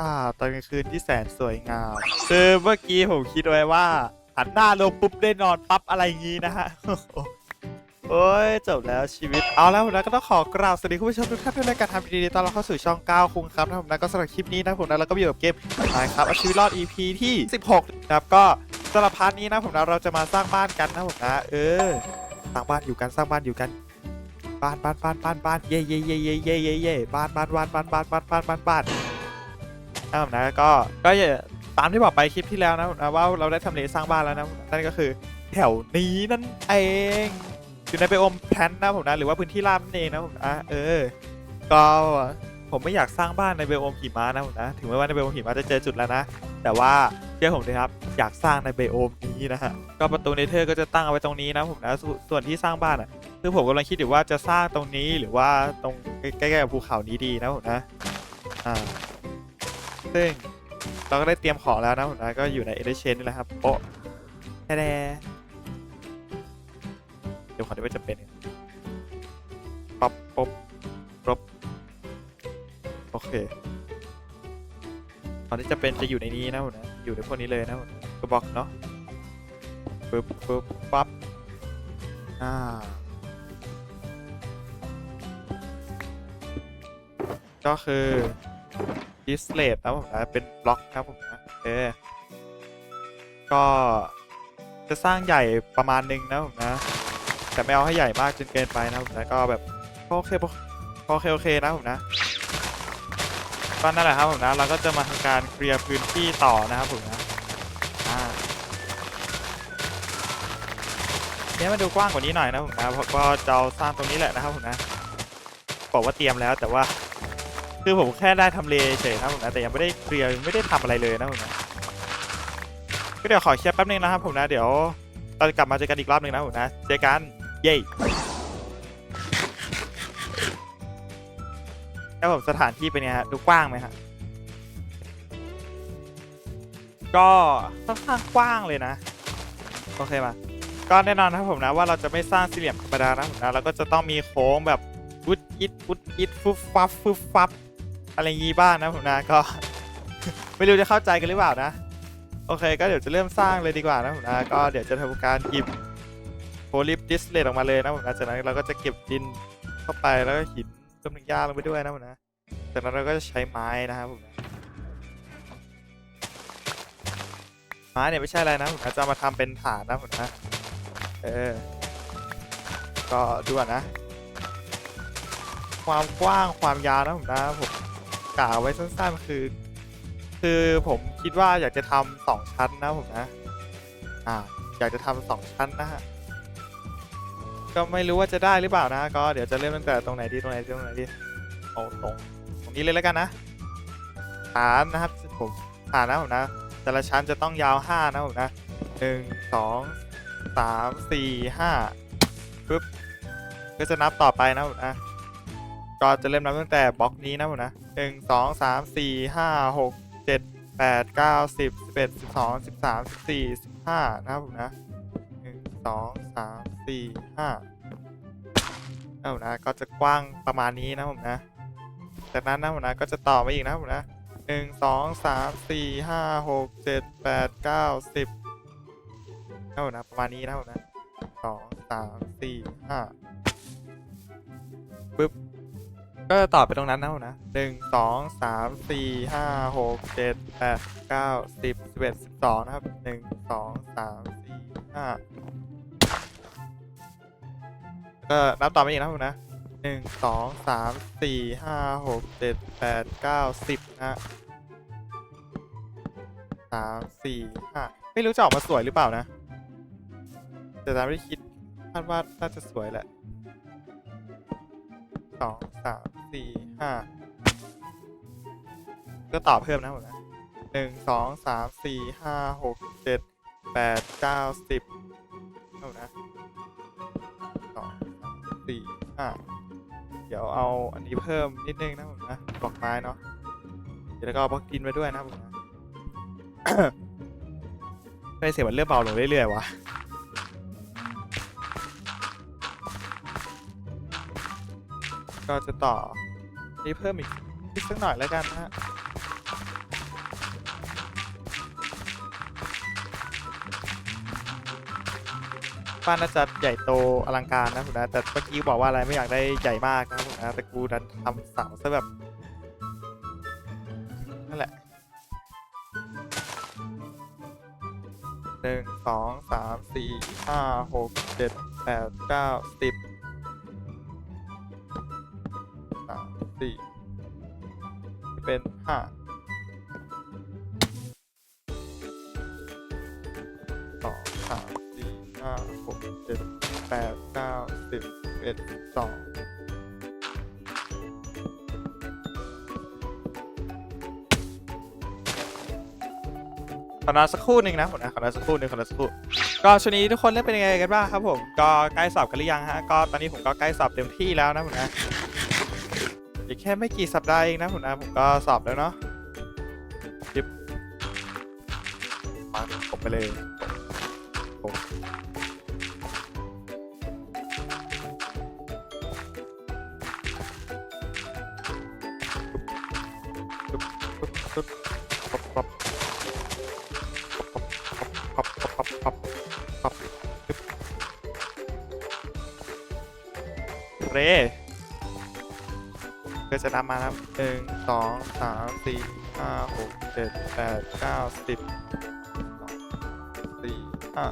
อ่าตอนกลางคืนที่แสนสวยงามคือเมื่อกี้ผมคิดไว้ว่าหันหน้าลงปุ๊บได้นอนปั๊บอะไรงี้นะฮะโอ้ยจบแล้วชีวิตเอาแล้วผมนะก็ต้องขอกราบสวัสดีคุณผู้ชมทุกท่านด้วยในการทำดีๆตอนเรับเข้าสู่ช่อง9คุงครับนะผมนะก็สำหรับคลิปนี้นะผมนะเราก็อยู่กับเกมนะครับเอาชีวิตรอด EP ที่ 16 นะครับก็สำหรับพาร์ทนี้นะผมนะเราจะมาสร้างบ้านกันนะผมนะเออสร้างบ้านอยู่กันสร้างบ้านอยู่กันบ้านบ้านบ้านบ้านบ้านเย่เย่เย่เย่เย่เย่เย่บ้านบ้านบ้านบ้านบ้านบ้านบ้านบ้านบ้าน ครับนะก็ก็อย่าตามที่บอกไปคลิปที่แล้วนะนะว่าเราได้ทำเลสร้างบ้านแล้วนะนั่นก็คือแถวนี้นั่นเองอยู่ในไบโอมแพลนนะผมนะหรือว่าพื้นที่ราบนั่นเองนะผมนะเออ ก็ผมไม่อยากสร้างบ้านในไบโอมหิมะนะผมนะถึงแม้ว่าในไบโอมหิมะจะเจอจุดแล้วนะ แต่ว่าเชื่อผมเลยครับอยากสร้างในไบโอมนี้นะฮะก็ประตูเนเธอร์ก็จะตั้งเอาไว้ตรงนี้นะผมนะส่วนส่วนที่สร้างบ้านอะคือผมกำลังคิดอยู่ว่าจะสร้างตรงนี้หรือว่าตรงใกล้ๆกับภูเขานี้ดีนะผมนะอ่า ซึ่งเราก็ได้เตรียมของแล้วนะผมนะก็อยู่ในเอเดเชนนี่แหละครับโป๊ะแท้ๆเดี๋ยวขอดูว่าจะเป็นป๊อปป๊บป๊บโอเคตอนที่จะเป็นจะอยู่ในนี้นะผมนะอยู่ในพวกนี้เลยนะผมก็บล็อกเนาะปึ๊บปึ๊บปั๊บอ่าก็คือ display นะผมนะเป็นบล็อกครับผมนะเออก็จะสร้างใหญ่ประมาณนึงนะผมนะ แต่ไม่เอาให้ใหญ่มากจนเกินไปนะผมนะก็แบบโอเคโอเคโอเคนะผมนะก็นั่นแหละครับผมนะเราก็จะมาทำการเคลียร์พื้นที่ต่อนะครับผมนะอ่าเนี่ยมาดูกว้างกว่านี้หน่อยนะผมนะเพราะก็จะสร้างตรงนี้แหละนะครับผมนะบอกว่าเตรียมแล้วแต่ว่า คือผมแค่ได้ทำเลเฉยครับผมนะแต่ยังไม่ได้เคลียร์ยังไม่ได้ทำอะไรเลยนะผมนะก็เดี๋ยวขอเคลียร์แป๊บนึงนะครับผมนะ เดี๋ยวเราจะกลับมาเจอกันอีกรอบนึงนะผมนะเจอกันเย้แล้วผมสถานที่เป็นไงฮะดูกว้างไหมฮะก็ค่อนข้างกว้างเลยนะ โอเคมาก็แน่นอนครับผมนะว่าเราจะไม่สร้างสี่เหลี่ยมธรรมดานะผมนะเราก็จะต้องมีโค้งแบบวุดอิดวุดอิดฟุบฟับฟุบฟับ อะไรงี้บ้างนะผมนะก็ ไม่รู้จะเข้าใจกันหรือเปล่านะ โอเค ก็เดี๋ยวจะเริ่มสร้างเลยดีกว่านะผมนะก็เดี๋ยวจะทำการหยิบโพลิปดิสเลตออกมาเลยนะผมนะจากนั้นเราก็จะเก็บดินเข้าไปแล้วก็หินเพิ่มหนึ่งหญ้าลงไปด้วยนะผมนะจากนั้นเราก็จะใช้ไม้นะครับผมนะไม้เนี่ยไม่ใช่อะไรนะผมนะจะมาทำเป็นฐานนะผมนะเออก็ดูก่อนนะ ความกว้างความยาวนะผมนะผม กะไว้สั้นๆคือ คือผมคิดว่าอยากจะทำสองชั้นนะผมนะ อ่า อยากจะทำสองชั้นนะฮะก็ไม่รู้ว่าจะได้หรือเปล่านะ ก็เดี๋ยวจะเริ่มตั้งแต่ตรงไหนดีตรงไหนดีตรงไหนดีเอาตรงตรงนี้เลยแล้วกันนะฐานนะครับผมฐานนะผมนะ แต่ละชั้นจะต้องยาวห้านะผมนะหนึ่งสองสามสี่ห้าปึ๊บก็จะนับต่อไปนะผมนะ ก็จะเริ่มนับตั้งแต่บล็อกนี้นะผมนะหนึ่งสองสามสี่ห้าหกเจ็ดแปดเก้าสิบสิบเอ็ดสิบสองสิบสามสิบสี่สิบห้านะครับผมนะหนึ่งสองสามสี่ห้านะผมนะก็จะกว้างประมาณนี้นะผมนะ จากนั้นนะผมนะก็จะต่อไปอีกนะผมนะหนึ่งสองสามสี่ห้าหกเจ็ดแปดเก้าสิบนะผมนะประมาณนี้นะผมนะสองสามสี่ห้าก็จะต่อไปตรงนั้นนะผมนะหนึ่งสองสามสี่ห้าหกเจ็ดแปดเก้าสิบสิบเอ็ดสิบสองนะครับหนึ่งสองสามสี่ห้าก็นับต่อไปอีกนะผมนะหนึ่งสองสามสี่ห้าหกเจ็ดแปดเก้าสิบนะสามสี่ห้าไม่รู้จะออกมาสวยหรือเปล่านะ แต่ตามที่คิดคาดว่าน่าจะสวยแหละสองสาม สี่ห้าก็ต่อเพิ่มนะผมนะหนึ่งสองสามสี่ห้าหกเจ็ดแปดเก้าสิบเอานะสองสามสี่ห้าเดี๋ยวเอาอันนี้เพิ่มนิดนึงนะผมนะบล็อกไม้เนาะเดี๋ยวก็เอาบล็อกดินไปด้วยนะผมนะไม่เสียงมันเริ่มเบาลงเรื่อยๆวะก็จะต่อ นี้เพิ่มอีกอีกสักหน่อยแล้วกันนะฮะบ้านน่าจะใหญ่โตอลังการนะผมนะ แต่เมื่อกี้บอกว่าอะไรไม่อยากได้ใหญ่มากนะผมนะแต่กูดันทำเสาซะแบบนั่นแหละหนึ่งสองสามสี่ห้าหกเจ็ดแปดเก้าสิบ สี่เป็นห้าสองสามสี่ห้าหกเจ็ดแปดเก้าสิบเอ็ดสองขอนอนสักครู่หนึ่งนะผมนะขอนอนสักครู่หนึ่งขอนอนสักครู่ก็ช่วงนี้ทุกคนเล่นเป็นยังไงกันบ้างครับผมก็ใกล้สอบกันหรือยังฮะก็ตอนนี้ผมก็ใกล้สอบเต็มที่แล้วนะผมนะ อีกแค่ไม่กี่สัปดาห์เองนะคุณอาผมก็สอบแล้วเนาะคลิปมาผมไปเลยเร่ เพื่อจะนำมาครับหนึ่งสองสามสี่ห้าหกเจ็ดแปดเก้าสิบสองสี่ห้า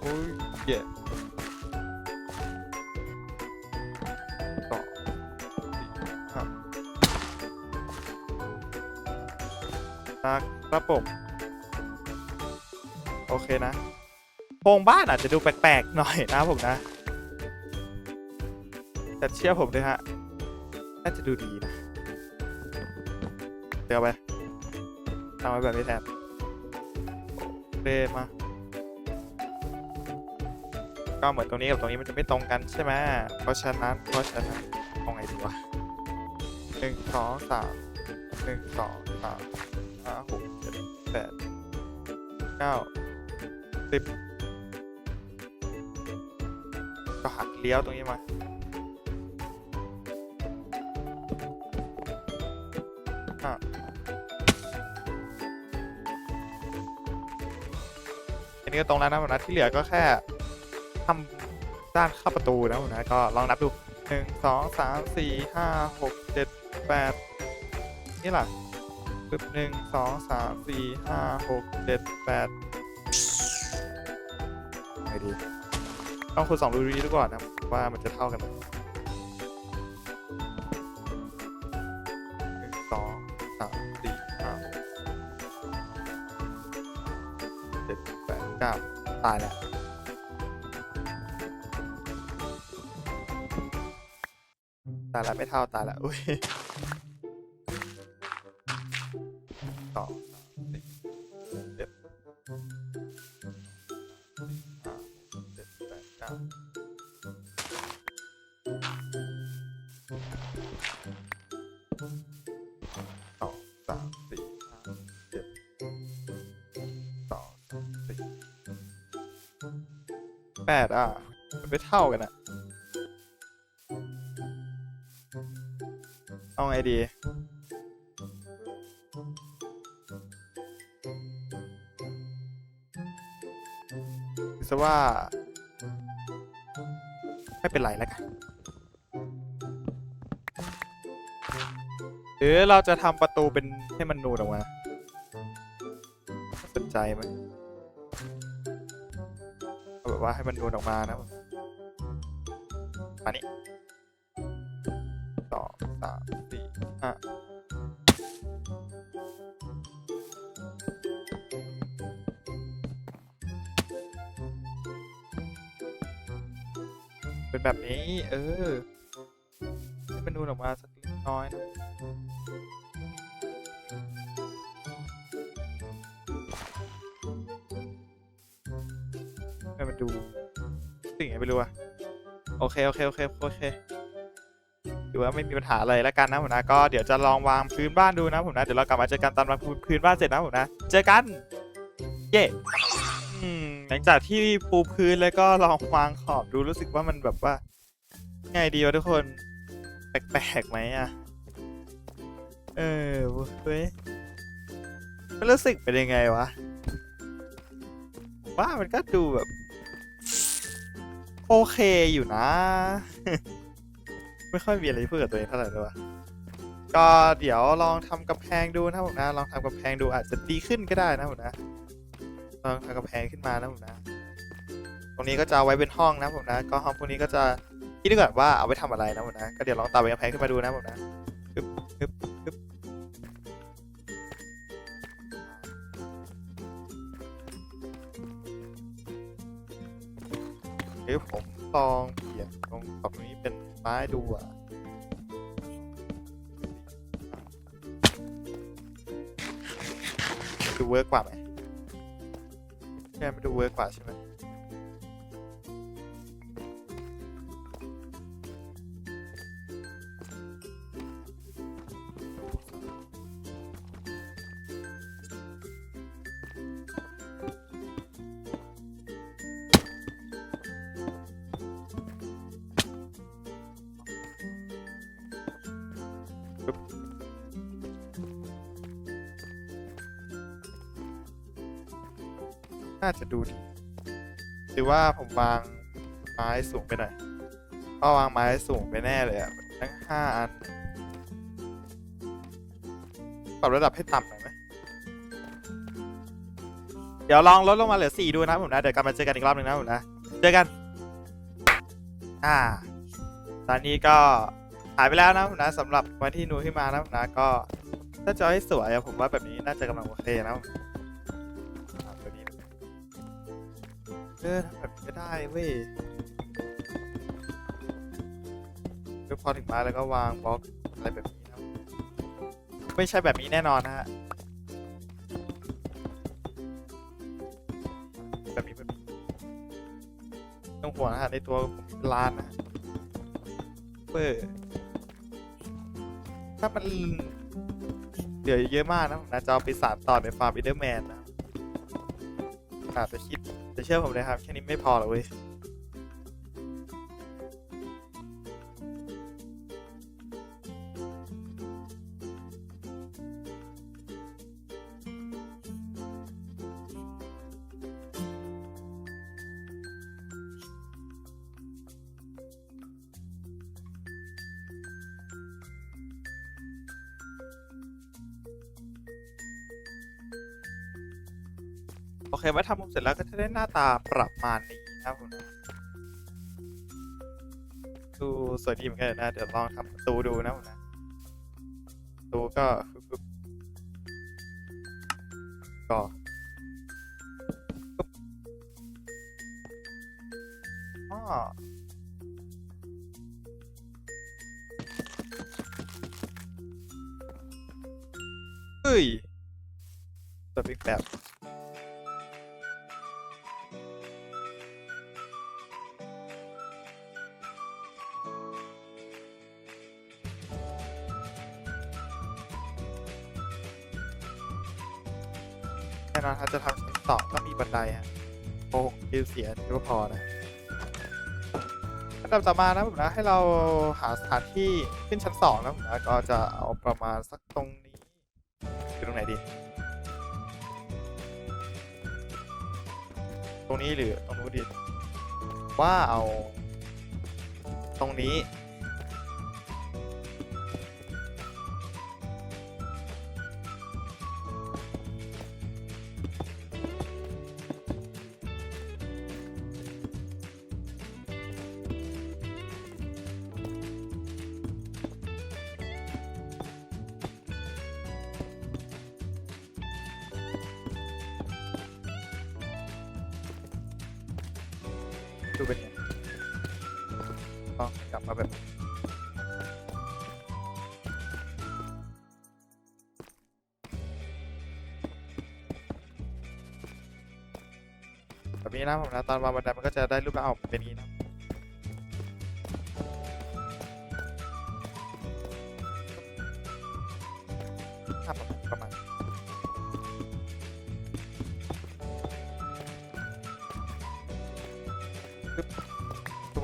โอ้ยเย่สองสี่ห้านักระบบโอเคนะโครงบ้านอาจจะดูแปลกๆหน่อยนะผมนะ แต่เชื่อผมเลยฮะ น่าจะดูดีนะเดี๋ยวไปทำไว้แบบนี้แทนเรมา ก็เหมือนตรงนี้กับตรงนี้มันจะไม่ตรงกันใช่ไหมเพราะฉะนั้นเพราะฉะนั้นตรงไหนดีวะหนึ่งสองสามหนึ่งสองสามห้าหกเจ็ดแปดเก้าสิบก็หักเลี้ยวตรงนี้มา นนี้ก็ตรงแล้วนะผมนะที่เหลือก็แค่ทำด้านเข้าประตูนะผมนะก็ลองนับดูหนึ่งสองสามสี่ห้าหกเจ็ดแปดนี่แหละปึ๊บหนึ่งสองสามสี่ห้าหกเจ็ดแปดไงดีต้องคุณสองรูรีดูก่อนนะว่ามันจะเท่ากันไหม ตายแล้วตายแล้วไม่เท่าตายแล้วอุ้ย ดอะมันไม่เท่ากันอะเอาไงดีคือซะว่า ไม่เป็นไรแล้วกัน หรือเราจะทำประตูเป็นให้มันนูนออกมาสนใจไหม ว่าให้มันนูนออกมานะมานี่สองสามสี่ห้าเป็นแบบนี้ เออให้มันนูนออกมาสักน้อยนะ ไม่รู้อะโอเค โอเค โอเค โอเคถือว่าไม่มีปัญหาอะไรแล้วกันนะผมนะ ก็เดี๋ยวจะลองวางพื้นบ้านดูนะผมนะ เดี๋ยวเรากลับมาเจอกันตอนวางพื้นบ้านเสร็จนะผมนะ เจอกัน เย้อืมหลังจากที่ปูพื้นแล้วก็ลองวางขอบดูรู้สึกว่ามันแบบว่าไงดีวะทุกคน แปลกๆไหมอะเออเว้ยมันรู้สึกเป็นยังไงวะว่ามันก็ดูแบบ โอเคอยู่นะ ไม่ค่อยมีอะไรพูดกับตัวเองเท่าไหร่เลยวะก็เดี๋ยวลองทำกำแพงดูนะผมนะ ลองทำกำแพงดูอาจจะดีขึ้นก็ได้นะผมนะ ลองทำกำแพงขึ้นมานะผมนะ ตรงนี้ก็จะไว้เป็นห้องนะผมนะ ก็ห้องพวกนี้ก็จะคิดดูก่อนว่าเอาไว้ทำอะไรนะผมนะ ก็เดี๋ยวลองตามเป็นกำแพงขึ้นมาดูนะผมนะฮึบฮึบ ฮึบเดี๋ยผมลองเปลี่ยนตรงตรงนี้เป็นไม้ดูอะดูเวิร์กกว่าไหมใช่ไม่ดูเวิร์กกว่าใช่ไหม น่าจะดูดีหรือว่าผมวางไม้สูงไปหน่อยก็วางไม้สูงไปแน่เลยอะทั้งห้าอันปรับระดับให้ต่ำหน่อยไหมเดี๋ยวลองลดลงมาเหลือสี่ดูนะผมนะ เดี๋ยวกลับมาเจอกันอีกรอบหนึ่งนะผมนะ เจอกัน อ่า ตอนนี้ก็หายไปแล้วนะผมนะสำหรับวันที่นูขึ้นมานะผมนะก็ถ้าจะให้สวยอะผมว่าแบบนี้น่าจะกำลังโอเคนะ เออทำแบบนี้ก็ได้เว้ยคือพอถึงม้แล้วก็วางบล็อกอะไรแบบนี้นะไม่ใช่แบบนี้แน่นอนนะฮะแบบนี้แบบนี้ต้องห่วงนะฮะในตัวผมล้านนะเปอร์ถ้ามันเหลือเยอะมากนะผมนะจะเอาไปสานต่อในฟาร์มอิเดอร์แมนนะอาจจะคิดะเชื่อผมเลยครับ แค่นี้ไม่พอหรอกเว้ย เคว่าทำมุมเสร็จแล้วก็จะได้หน้าตาประมาณนี้นะครับผมดูสวยดีเหมือนกันนะ เดี๋ยวลองทำประตูดูนะผมนะประตูก็ฟึบฟึบก็ปึ๊บอ้อเฮ้ยแบบอีกแบบ นอนครับจะทำชั้นสองต้องมีบันไดฮะโอ้คิวเสียนี่ก็พอนะอันดับต่อมานะผมนะให้เราหาสถานที่ขึ้นชั้นสองนะผมนะก็จะเอาประมาณสักตรงนี้คือตรงไหนดี ตรงนี้หรือตรงนู้นดีว่าเอา ตรงนี้ ดูเป็นไงก็กลับมาแบบแบบนี้นะผมนะตอนวางบันไดมันก็จะได้รูปแบบออกมาเป็นอย่างนี้นะ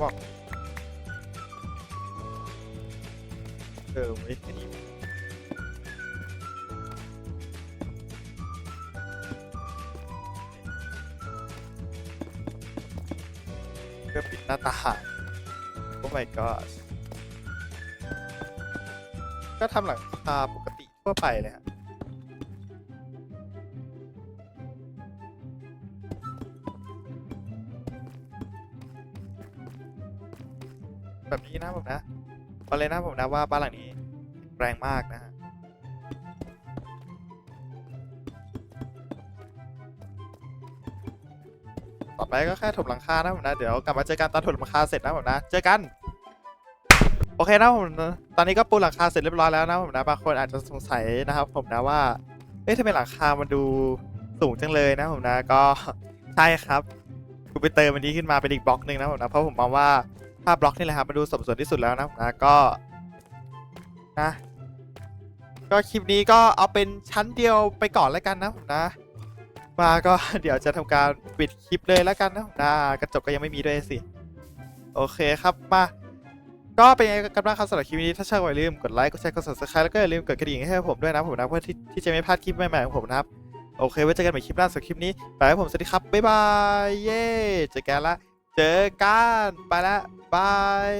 บอกเออไม่แค่ปิดหน้าต่างโอ้ไม่ก็ก็ทำหลังคาปกติทั่วไปเลยฮะ แบบนี้นะผมนะเอาเลยนะผมนะว่าบ้านหลังนี้แรงมากนะฮะต่อไปก็แค่ถมหลังคานะผมนะ เดี๋ยวกลับมาเจอกันตอนถมหลังคาเสร็จนะผมนะ เจอกัน โอเคนะผมนะตอนนี้ก็ปูหลังคาเสร็จเรียบร้อยแล้วนะผมนะบางคนอาจจะสงสัยนะครับ ผมนะว่า เอ๊ะทำไมหลังคามันดูสูงจังเลยนะผมนะ ก็ใช่ครับกูไปเติมมันนี้ขึ้นมาเป็นอีกบล็อกหนึ่งนะผมนะ เพราะผมมองว่าาบล็อกนี่แหละครับมันดูสมส่วนที่สุดแล้วนะนะก็นะก็คลิปนี้ก็เอาเป็นชั้นเดียวไปก่อนแล้วกันนะผมนะ มาก็เดี๋ยวจะทำการปิดคลิปเลยแล้วกันนะนะกระจกก็ยังไม่มีด้วยสิ โอเคครับมา ก็เป็นไงกันบ้างครับสำหรับคลิปนี้ถ้าชอบอย่าลืมกดไลค์กดแชร์กด subscribe แล้วก็อย่าลืมกดกระดิ่งให้ผมด้วยนะผมนะเพื่อที่ที่จะไม่พลาดคลิปใหม่ๆของผมนะครับโอเคไว้เจอกันใหม่คลิปหน้าสำหรับคลิปนี้ไปแล้ผมสวัสดีครับบ๊ายบายเย้เจอกันละ เจอกัน ไปละบาย